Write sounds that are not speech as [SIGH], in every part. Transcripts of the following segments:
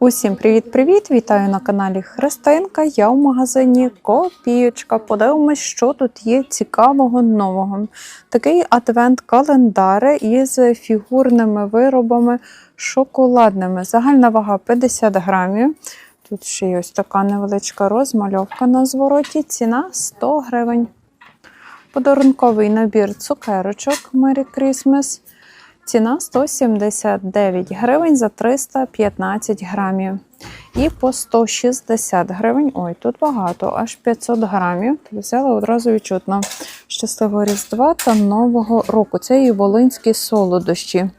Усім привіт-привіт! Вітаю на каналі Христинка. Я в магазині Копієчка. Подивимось, що тут є цікавого нового. Такий адвент-календар із фігурними виробами шоколадними. Загальна вага 50 грамів. Тут ще є ось така невеличка розмальовка на звороті. Ціна 100 гривень. Подарунковий набір цукерочок Merry Christmas. Ціна 179 гривень за 315 грамів. І по 160 гривень. Ой, тут багато, аж 500 грамів. Взяла одразу відчутно. Щасливого Різдва та Нового року. Це і волинські солодощі.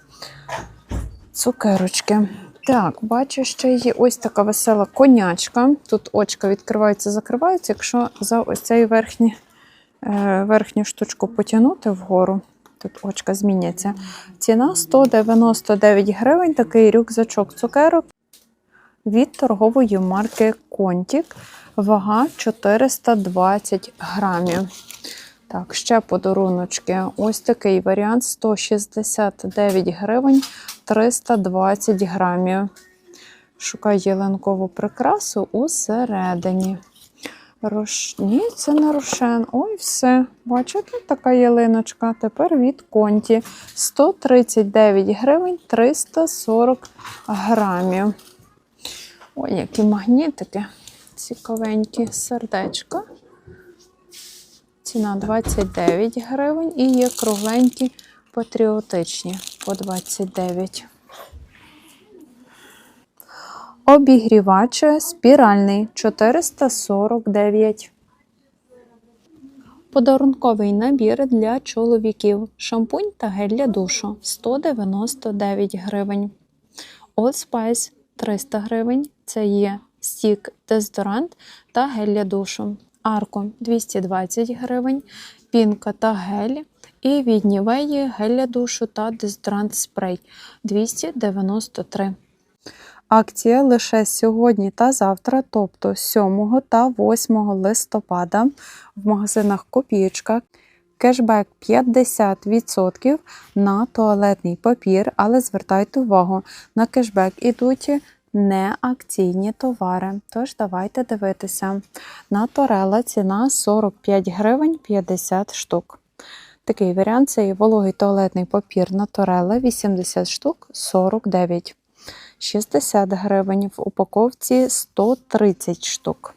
Цукерочки. Так, бачу, ще є ось така весела конячка. Тут очка відкриваються, закриваються. Якщо за ось цей верхній, е, верхню штучку потягнути вгору, тут очка зміняться. Ціна 199 гривень. Такий рюкзачок цукерок від торгової марки Контік. Вага 420 грамів. Так, ще подаруночки. Ось такий варіант 169 гривень 320 грамів. Шукаю ялинкову прикрасу усередині. Рош... Ні, це не рошен. Ой, все. Бачите, така ялиночка. Тепер від конті. 139 гривень 340 грамів. Ой, які магнітики. Цікавенькі сердечка. Ціна 29 гривень і є кругленькі патріотичні по 29. Обігрівач спіральний 449. Подарунковий набір для чоловіків. Шампунь та гель для душу 199 гривень. Old Spice 300 гривень. Це є стік дезодорант та гель для душу. Арко 220 гривень. Пінка та гель. І від Нівеї гель для душу та дезодорант спрей 293. Акція лише сьогодні та завтра, тобто 7 та 8 листопада, в магазинах Копієчка. Кешбек 50% на туалетний папір, але звертайте увагу, на кешбек ідуть не акційні товари. Тож давайте дивитися. На Торела ціна 45 гривень 50 штук. Такий варіант це і вологий туалетний папір на Торела 80 штук 49. 60 гривень в упаковці 130 штук.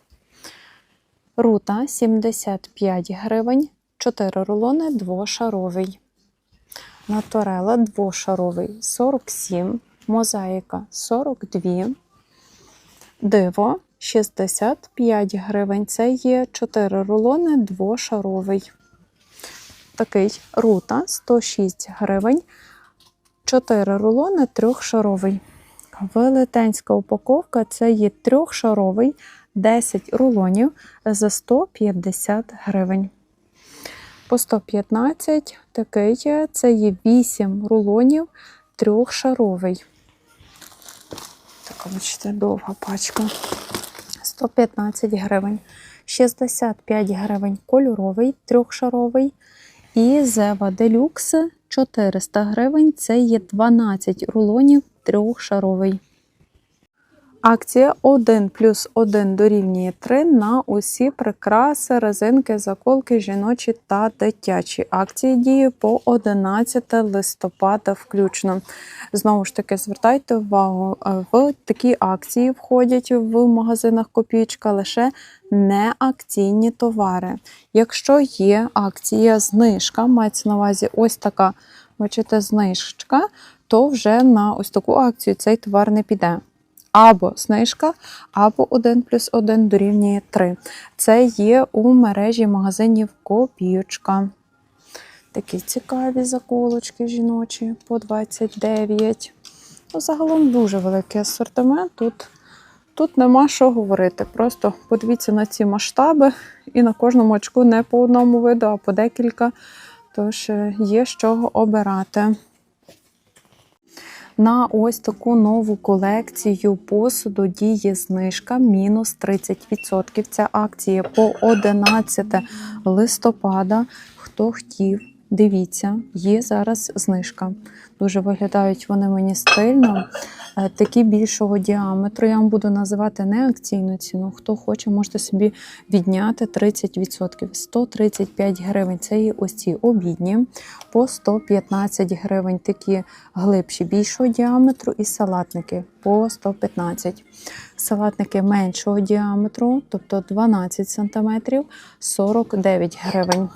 Рута 75 гривень, 4 рулони двошаровий. Наторела двошаровий 47, мозаїка 42. Диво 65 гривень. Це є 4 рулони двошаровий. Такий рута 106 гривень, 4 рулони трьохшаровий. Велетенська упаковка це є трьохшаровий 10 рулонів за 150 гривень. По 115 такий є, це є 8 рулонів трьохшаровий. Така, бачите, довга пачка. 115 гривень. 65 гривень кольоровий, трьохшаровий. І Зева Делюкс 400 гривень. Це є 12 рулонів трьохшаровий. Акція 1 плюс 1 дорівнює 3 на усі прикраси, резинки, заколки, жіночі та дитячі. Акції діє по 11 листопада включно. Знову ж таки, звертайте увагу, е, в такі акції входять в магазинах Копійка лише неакційні товари. Якщо є акція знижка, мається на увазі ось така, бачите, знижка, то вже на ось таку акцію цей товар не піде. Або знижка, або 1 плюс 1 дорівнює 3. Це є у мережі магазинів Копійочка. Такі цікаві заколочки жіночі по 29. Ну, Загалом дуже великий асортимент. Тут, тут нема що говорити. Просто подивіться на ці масштаби, і на кожному очку не по одному виду, а по декілька. Тож е, є з чого обирати. На ось таку нову колекцію посуду діє знижка мінус 30%. Ця акція по 11 листопада. Хто хотів, Дивіться, є зараз знижка. Дуже виглядають вони мені стильно. Е, Такі більшого діаметру. Я вам буду називати не акційну ціну. Хто хоче, можете собі відняти 30%. 135 гривень. Це є ось ці обідні, по 115 гривень. Такі глибші більшого діаметру і салатники по 115. Салатники меншого діаметру, тобто 12 см, 49 гривень.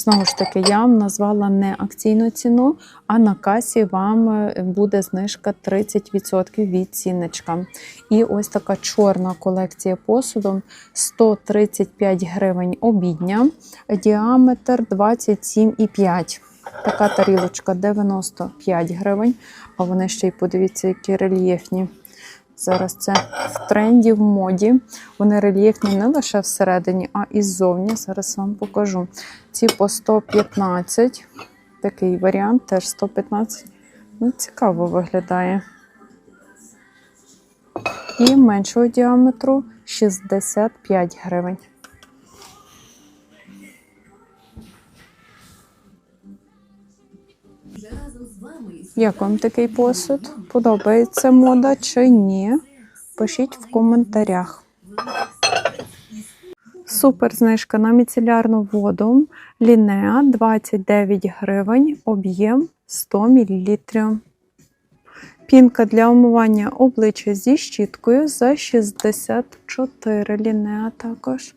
Знову ж таки, я вам назвала не акційну ціну, а на касі вам е, буде знижка 30% від цінничка. І ось така чорна колекція посуду 135 гривень обідня, діаметр 27,5. Така тарілочка 95 гривень. А вони ще й подивіться, які рельєфні. Зараз це в тренді, в моді. Вони рельєфні не лише всередині, а і ззовні. Зараз вам покажу. Ці по 115. Такий варіант, теж 115. Ну, цікаво виглядає. І меншого діаметру 65 гривень. Як вам такий посуд? Подобається мода чи ні? Пишіть в коментарях. Супер знижка на міцелярну воду. Лінеа 29 гривень, об'єм 100 мл. Пінка для омивання обличчя зі щіткою за 64 лінеа також.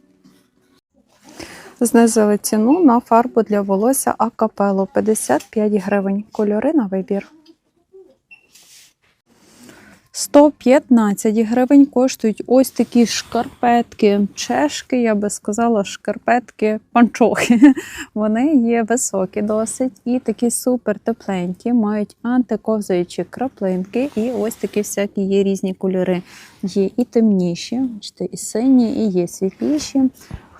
Знизили ціну на фарбу для волосся Акапело 55 гривень. Кольори на вибір. 115 гривень коштують ось такі шкарпетки, чешки, я би сказала, шкарпетки, панчохи. [LAUGHS] Вони є високі досить і такі супер тепленькі, мають антиковзаючі краплинки, і ось такі всякі є різні кольори. Є і темніші, бачите, і сині, і є світліші.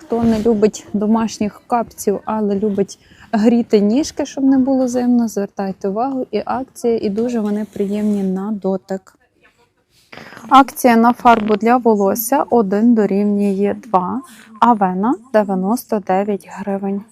Хто не любить домашніх капців, але любить гріти ніжки, щоб не було зимно, звертайте увагу. І акція, і дуже вони приємні на дотик. Акція на фарбу для волосся 1 дорівнює 2, авена 99 гривень.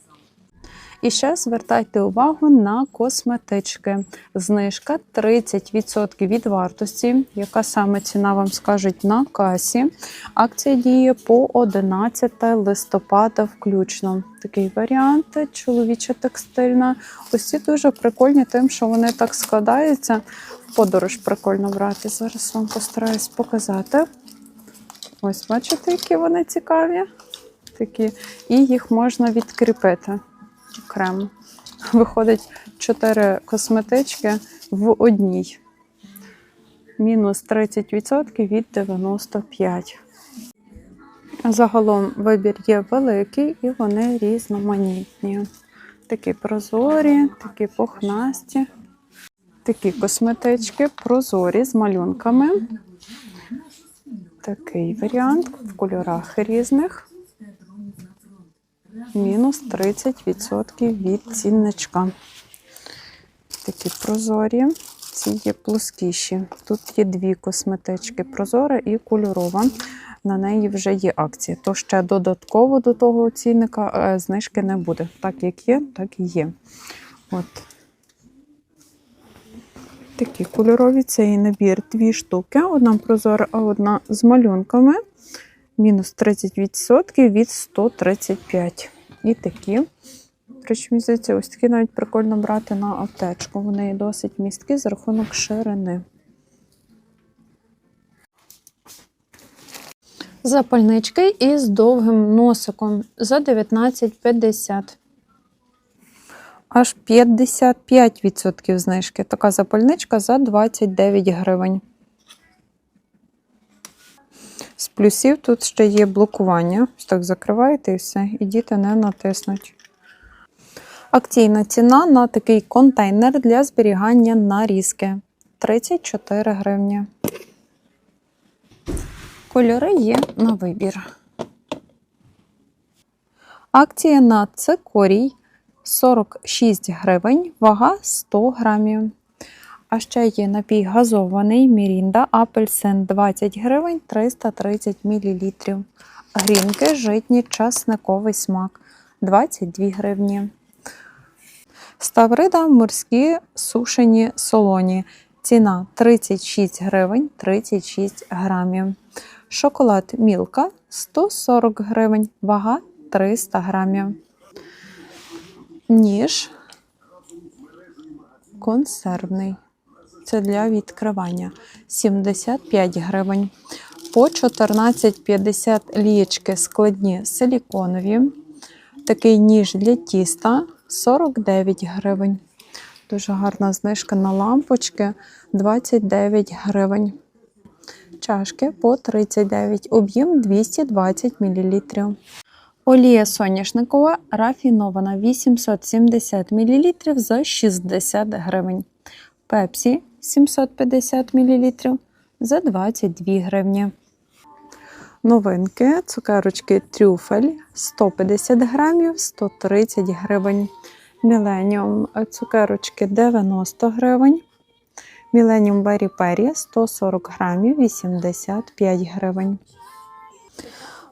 І ще звертайте увагу на косметички. Знижка 30% від вартості, яка саме ціна вам скажуть на касі. Акція діє по 11 листопада включно. Такий варіант чоловіча текстильна. Ось ці дуже прикольні, тим, що вони так складаються. Подорож прикольно брати. Зараз вам постараюсь показати. Ось, бачите, які вони цікаві. Такі. І їх можна відкріпити окремо. Виходить 4 косметички в одній. Мінус 30% від 95. Загалом вибір є великий і вони різноманітні. Такі прозорі, такі пухнасті, такі косметички, прозорі з малюнками. Такий варіант в кольорах різних мінус 30% від цінничка. Такі прозорі, ці є плоскіші. Тут є дві косметички: прозора і кольорова. На неї вже є акція. То ще додатково до того цінника е, знижки не буде. Так як є, так і є. От. Такі кольорові цей набір дві штуки. Одна прозора, а одна з малюнками. Мінус 30% від 135. І такі. Причому, здається, ось такі навіть прикольно брати на аптечку. Вони досить місткі за рахунок ширини. Запальнички із довгим носиком за 19,50. Аж 55% знижки. Така запальничка за 29 гривень. З плюсів тут ще є блокування. Ось так закриваєте і все, і діти не натиснуть. Акційна ціна на такий контейнер для зберігання нарізки 34 гривні. Кольори є на вибір. Акція на цикорій 46 гривень, вага 100 грамів. А ще є напій газований Мірінда апельсин 20 гривень 330 мл. Грінки житні часниковий смак 22 гривні. Ставрида морські сушені солоні. Ціна 36 гривень 36 грамів. Шоколад Мілка 140 гривень, вага 300 грамів. Ніж консервний. Це для відкривання 75 гривень. По 14,50 лієчки складні силіконові. Такий ніж для тіста 49 гривень. Дуже гарна знижка на лампочки 29 гривень. Чашки по 39, об'єм 220 мл. Олія соняшникова рафінована 870 мл за 60 гривень. Пепсі 750 мл за 22 гривні. Новинки, цукерочки трюфель 150 грамів 130 гривень. Міленіум цукерочки 90 гривень. Міленіум Бері Пері 140 грамів 85 гривень.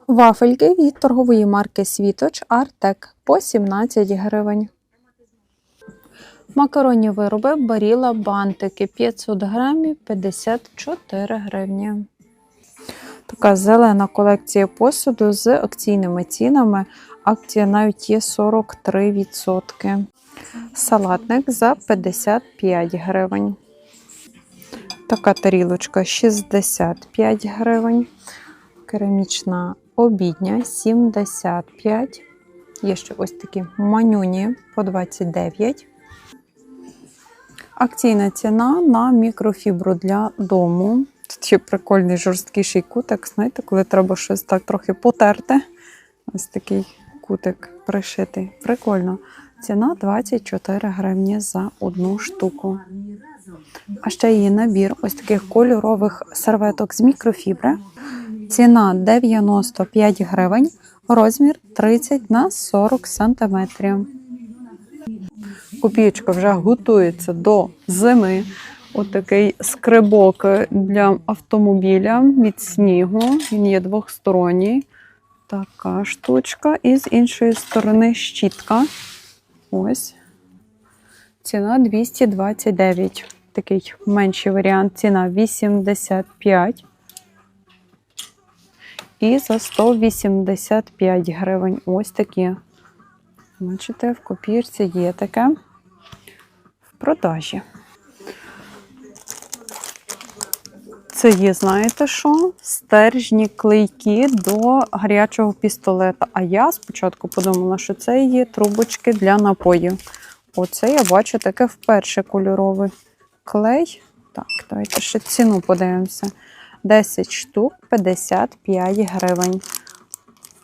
Вафельки від торгової марки Світоч Артек по 17 гривень. Макаронні вироби Баріла бантики 500 грамів 54 гривні. Така зелена колекція посуду з акційними цінами. Акція навіть є 43%. Салатник за 55 гривень. Така тарілочка 65 гривень. Керамічна обідня 75. Є ще ось такі манюні по 29. Акційна ціна на мікрофібру для дому. Тут ще прикольний жорсткіший кутик. Знаєте, коли треба щось так трохи потерти. Ось такий кутик пришитий. Прикольно. Ціна 24 гривні за одну штуку. А ще є набір ось таких кольорових серветок з мікрофібри. Ціна 95 гривень, розмір 30 на 40 сантиметрів. Копієчка вже готується до зими. Отакий скрибок для автомобіля від снігу. Він є двохсторонній. Така штучка. І з іншої сторони щітка. Ось. Ціна 229. Такий менший варіант. Ціна 85. І за 185 гривень. Ось такі. Бачите, в копірці є таке продажі. Це є, знаєте що? Стержні клейкі до гарячого пістолета. А я спочатку подумала, що це є трубочки для напоїв. Оце я бачу таке вперше кольоровий клей. Так, давайте ще ціну подивимося. 10 штук 55 гривень.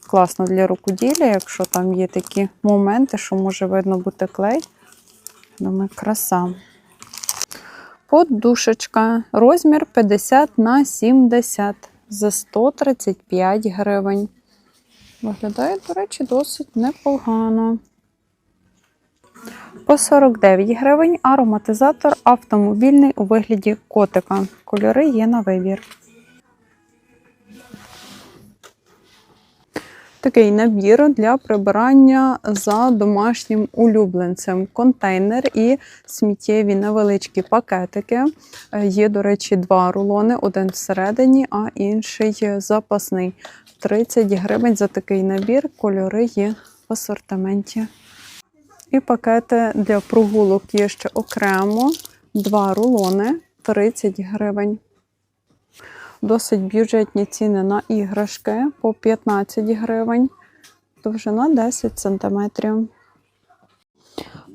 Класно для рукоділля, якщо там є такі моменти, що може видно бути клей. Думаю, краса. Подушечка. Розмір 50 на 70 за 135 гривень. Виглядає, до речі, досить непогано. По 49 гривень ароматизатор автомобільний у вигляді котика. Кольори є на вибір. Такий набір для прибирання за домашнім улюбленцем. Контейнер і сміттєві невеличкі пакетики. Е, Є, до речі, два рулони: один всередині, а інший запасний. 30 гривень за такий набір. Кольори є в асортименті. І пакети для прогулок є ще окремо. Два рулони 30 гривень. Досить бюджетні ціни на іграшки по 15 гривень, довжина 10 см.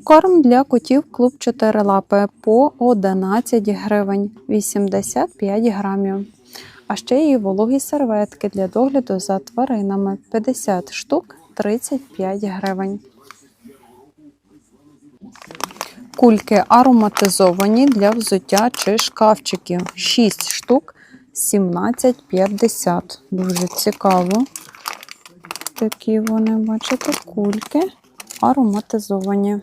Корм для котів клуб 4 лапи по 11 гривень 85 грамів. А ще є вологі серветки для догляду за тваринами 50 штук 35 гривень. Кульки ароматизовані для взуття чи шкафчиків 6 штук 17,50. Дуже цікаво. Такі вони, бачите, кульки ароматизовані.